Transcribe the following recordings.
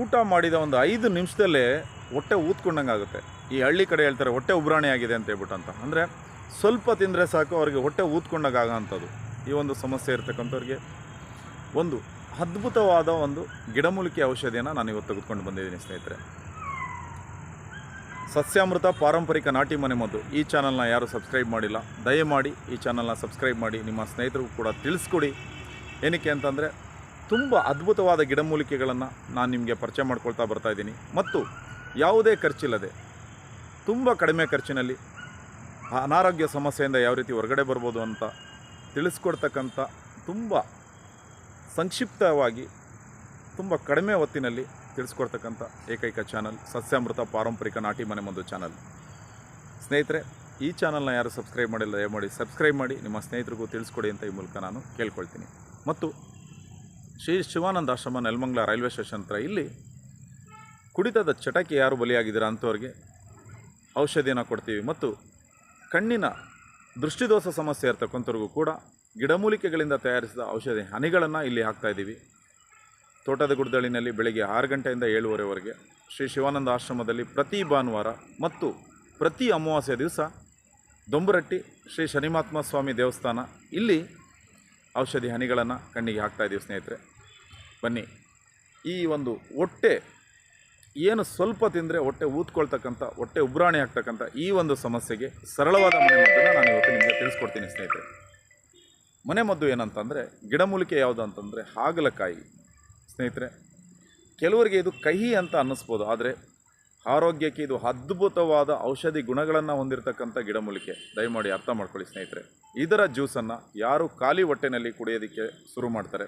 ಊಟ ಮಾಡಿದ ಒಂದು ಐದು ನಿಮಿಷದಲ್ಲೇ ಹೊಟ್ಟೆ ಊದ್ಕೊಂಡಂಗೆ ಆಗುತ್ತೆ. ಈ ಹಳ್ಳಿ ಕಡೆ ಹೇಳ್ತಾರೆ ಹೊಟ್ಟೆ ಉಬ್ರಾಣಿ ಆಗಿದೆ ಅಂತ ಹೇಳ್ಬಿಟ್ಟು ಅಂತ ಅಂದರೆ ಸ್ವಲ್ಪ ತಿಂದರೆ ಸಾಕು, ಅವ್ರಿಗೆ ಹೊಟ್ಟೆ ಊದ್ಕೊಂಡಾಗ ಆಗೋಂಥದ್ದು. ಈ ಒಂದು ಸಮಸ್ಯೆ ಇರ್ತಕ್ಕಂಥವ್ರಿಗೆ ಒಂದು ಅದ್ಭುತವಾದ ಒಂದು ಗಿಡಮೂಲಿಕೆ ಔಷಧಿಯನ್ನು ನಾನು ಇವತ್ತು ತೆಗೆದುಕೊಂಡು ಬಂದಿದ್ದೀನಿ ಸ್ನೇಹಿತರೆ. ಸಸ್ಯಾಮೃತ ಪಾರಂಪರಿಕ ನಾಟಿ ಮನೆ ಮದ್ದು. ಈ ಚಾನಲ್ನ ಯಾರು ಸಬ್ಸ್ಕ್ರೈಬ್ ಮಾಡಿಲ್ಲ, ದಯಮಾಡಿ ಈ ಚಾನಲ್ನ ಸಬ್ಸ್ಕ್ರೈಬ್ ಮಾಡಿ. ನಿಮ್ಮ ಸ್ನೇಹಿತರಿಗೂ ಕೂಡ ತಿಳಿಸ್ಕೊಡಿ. ಏನಕ್ಕೆ ಅಂತಂದರೆ ತುಂಬ ಅದ್ಭುತವಾದ ಗಿಡಮೂಲಿಕೆಗಳನ್ನು ನಾನು ನಿಮಗೆ ಪರಿಚಯ ಮಾಡ್ಕೊಳ್ತಾ ಬರ್ತಾ ಇದ್ದೀನಿ. ಮತ್ತು ಯಾವುದೇ ಖರ್ಚಿಲ್ಲದೆ, ತುಂಬ ಕಡಿಮೆ ಖರ್ಚಿನಲ್ಲಿ ಅನಾರೋಗ್ಯ ಸಮಸ್ಯೆಯಿಂದ ಯಾವ ರೀತಿ ಹೊರಗಡೆ ಬರ್ಬೋದು ಅಂತ ತಿಳಿಸ್ಕೊಡ್ತಕ್ಕಂಥ ತುಂಬ ಸಂಕ್ಷಿಪ್ತವಾಗಿ, ತುಂಬ ಕಡಿಮೆ ಹೊತ್ತಿನಲ್ಲಿ ತಿಳಿಸ್ಕೊಡ್ತಕ್ಕಂಥ ಏಕೈಕ ಚಾನಲ್, ಸಸ್ಯಾಮೃತ ಪಾರಂಪರಿಕ ನಾಟಿ ಮನೆ ಒಂದು ಚಾನಲ್. ಸ್ನೇಹಿತರೆ, ಈ ಚಾನಲ್ನ ಯಾರು ಸಬ್ಸ್ಕ್ರೈಬ್ ಮಾಡಿಲ್ಲ, ದಯಮಾಡಿ ಸಬ್ಸ್ಕ್ರೈಬ್ ಮಾಡಿ, ನಿಮ್ಮ ಸ್ನೇಹಿತರಿಗೂ ತಿಳಿಸ್ಕೊಡಿ ಅಂತ ಈ ಮೂಲಕ ನಾನು ಕೇಳ್ಕೊಳ್ತೀನಿ. ಮತ್ತು ಶ್ರೀ ಶಿವಾನಂದ ಆಶ್ರಮ ನೆಲಮಂಗ್ಲ ರೈಲ್ವೆ ಸ್ಟೇಷನ್ ಹತ್ರ ಇಲ್ಲಿ ಕುಡಿತದ ಚಟಕ್ಕೆ ಯಾರು ಬಲಿಯಾಗಿದ್ದೀರಾ ಅಂಥವ್ರಿಗೆ ಔಷಧಿಯನ್ನು ಕೊಡ್ತೀವಿ. ಮತ್ತು ಕಣ್ಣಿನ ದೃಷ್ಟಿದೋಷ ಸಮಸ್ಯೆ ಇರ್ತಕ್ಕಂಥವ್ರಿಗೂ ಕೂಡ ಗಿಡಮೂಲಿಕೆಗಳಿಂದ ತಯಾರಿಸಿದ ಔಷಧಿ ಹನಿಗಳನ್ನು ಇಲ್ಲಿ ಹಾಕ್ತಾಯಿದ್ದೀವಿ ತೋಟದ ಗುಡ್ದಳಿನಲ್ಲಿ ಬೆಳಗ್ಗೆ ಆರು ಗಂಟೆಯಿಂದ ಏಳುವರೆವರೆಗೆ ಶ್ರೀ ಶಿವಾನಂದ ಆಶ್ರಮದಲ್ಲಿ ಪ್ರತಿ ಭಾನುವಾರ ಮತ್ತು ಪ್ರತಿ ಅಮಾವಾಸ್ಯ ದಿವಸ ದೊಂಬರಟ್ಟಿ ಶ್ರೀ ಶನಿಮಾತ್ಮ ಸ್ವಾಮಿ ದೇವಸ್ಥಾನ. ಇಲ್ಲಿ ಔಷಧಿ ಹನಿಗಳನ್ನು ಕಣ್ಣಿಗೆ ಹಾಕ್ತಾ ಇದ್ದೀವಿ ಸ್ನೇಹಿತರೆ. ಬನ್ನಿ. ಈ ಒಂದು ಹೊಟ್ಟೆ ಏನು ಸ್ವಲ್ಪ ತಿಂದರೆ ಹೊಟ್ಟೆ ಊದ್ಕೊಳ್ತಕ್ಕಂಥ, ಹೊಟ್ಟೆ ಉಬ್ರಾಣಿ ಆಗ್ತಕ್ಕಂಥ ಈ ಒಂದು ಸಮಸ್ಯೆಗೆ ಸರಳವಾದ ಮನೆಮದ್ದನ್ನು ನಾನು ಇವತ್ತು ನಿಮಗೆ ತಿಳಿಸ್ಕೊಡ್ತೀನಿ ಸ್ನೇಹಿತರೆ. ಮನೆಮದ್ದು ಏನಂತಂದರೆ ಗಿಡಮೂಲಿಕೆ ಯಾವುದು ಅಂತಂದರೆ ಹಾಗಲಕಾಯಿ. ಸ್ನೇಹಿತರೆ, ಕೆಲವರಿಗೆ ಇದು ಕಹಿ ಅಂತ ಅನ್ನಿಸ್ಬೋದು, ಆದರೆ ಆರೋಗ್ಯಕ್ಕೆ ಇದು ಅದ್ಭುತವಾದ ಔಷಧಿ ಗುಣಗಳನ್ನು ಹೊಂದಿರತಕ್ಕಂಥ ಗಿಡಮೂಲಿಕೆ. ದಯಮಾಡಿ ಅರ್ಥ ಮಾಡ್ಕೊಳ್ಳಿ ಸ್ನೇಹಿತರೆ. ಇದರ ಜ್ಯೂಸನ್ನು ಯಾರು ಖಾಲಿ ಹೊಟ್ಟೆನಲ್ಲಿ ಕುಡಿಯೋದಕ್ಕೆ ಶುರು ಮಾಡ್ತಾರೆ.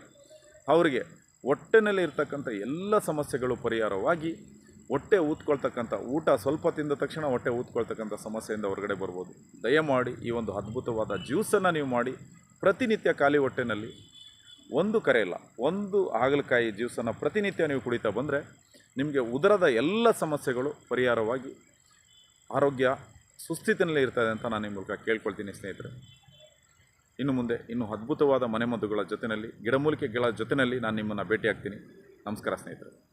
ಅವರಿಗೆ ಹೊಟ್ಟೆನಲ್ಲಿ ಇರ್ತಕ್ಕಂಥ ಎಲ್ಲ ಸಮಸ್ಯೆಗಳು ಪರಿಹಾರವಾಗಿ ಹೊಟ್ಟೆ ಊದ್ಕೊಳ್ತಕ್ಕಂಥ ಊಟ ಸ್ವಲ್ಪ ತಿಂದ ತಕ್ಷಣ ಹೊಟ್ಟೆ ಊದ್ಕೊಳ್ತಕ್ಕಂಥ ಸಮಸ್ಯೆಯಿಂದ ಹೊರಗಡೆ ಬರ್ಬೋದು. ದಯಮಾಡಿ ಈ ಒಂದು ಅದ್ಭುತವಾದ ಜ್ಯೂಸನ್ನು ನೀವು ಮಾಡಿ ಪ್ರತಿನಿತ್ಯ ಖಾಲಿ ಹೊಟ್ಟೆನಲ್ಲಿ ಒಂದು ಕರೆಯಿಲ್ಲ ಒಂದು ಹಾಗಲಕಾಯಿ ಜ್ಯೂಸನ್ನು ಪ್ರತಿನಿತ್ಯ ನೀವು ಕುಡಿತಾ ಬಂದರೆ ನಿಮಗೆ ಉದರದ ಎಲ್ಲ ಸಮಸ್ಯೆಗಳು ಪರಿಹಾರವಾಗಿ ಆರೋಗ್ಯ, ಸುಸ್ಥಿತಿನಲ್ಲಿ ಇರ್ತದೆ ಅಂತ ನಾನು ನಿಮ್ಮ ಮೂಲಕ ಕೇಳ್ಕೊಳ್ತೀನಿ ಸ್ನೇಹಿತರೆ. ಇನ್ನು ಮುಂದೆ, ಇನ್ನು ಅದ್ಭುತವಾದ ಮನೆಮದ್ದುಗಳ ಜೊತೆಯಲ್ಲಿ ಗಿಡಮೂಲಿಕೆಗಳ ಜೊತೆಯಲ್ಲಿ ನಾನು ನಿಮ್ಮನ್ನು ಭೇಟಿಯಾಗ್ತೀನಿ. ನಮಸ್ಕಾರ ಸ್ನೇಹಿತರೆ.